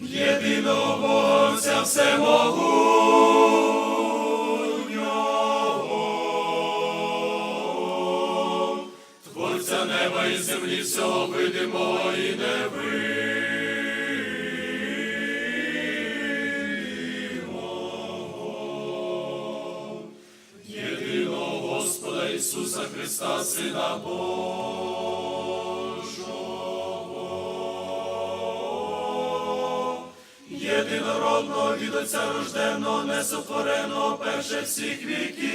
Єдиного Отця всемогутнього, Творця неба і землі, всього видимого і невидимого. Ісуса Христа, Сина Божого, єдинородного від Отця рожденого, несотвореного, перше всіх віків.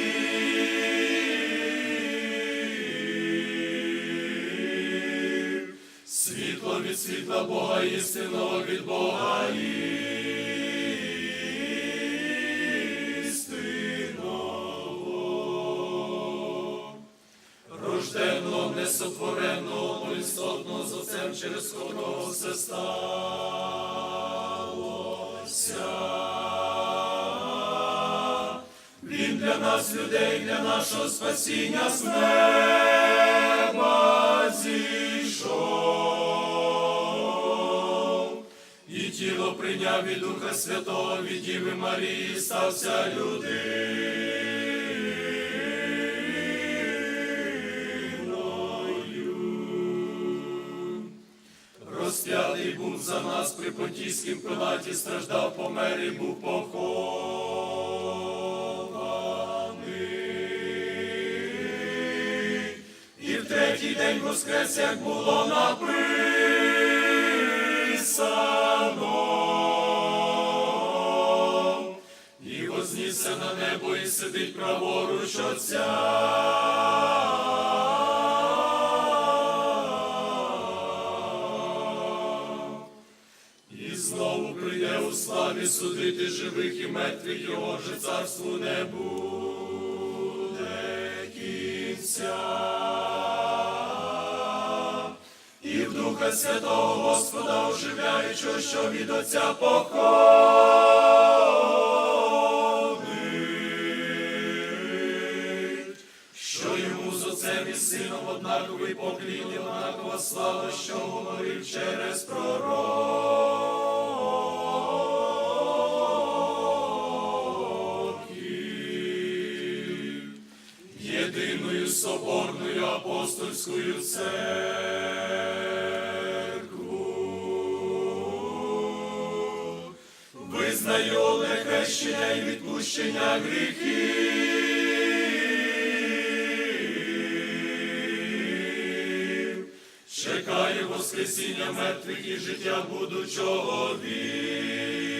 Світло від світла Бога, істинного від Бога істинного. Рожденого, несотвореного, поістотного з Отцем, через котрого все сталося. Він для нас, людей, для нашого спасіння з неба зійшов. І тіло прийняв від Духа Святого, від Діви Марії, стався людиною. Був за нас при Понтійськім пилаті, страждав, помер і був похований. І в третій день воскрес, як було написано. І вознісся на небо і сидить праворуч Отця. У судити живих і мертвих, його же царству не буде кінця. І в Духа Святого Господа оживляючого, що від Отця походить, що йому з Отцем і Сином однаковий поклін однакова слава, що говорив через пророків. Соборною апостольською церкву. Визнаю одне хрещення і відпущення гріхів. Чекаю воскресіння мертвих і життя будучого віку.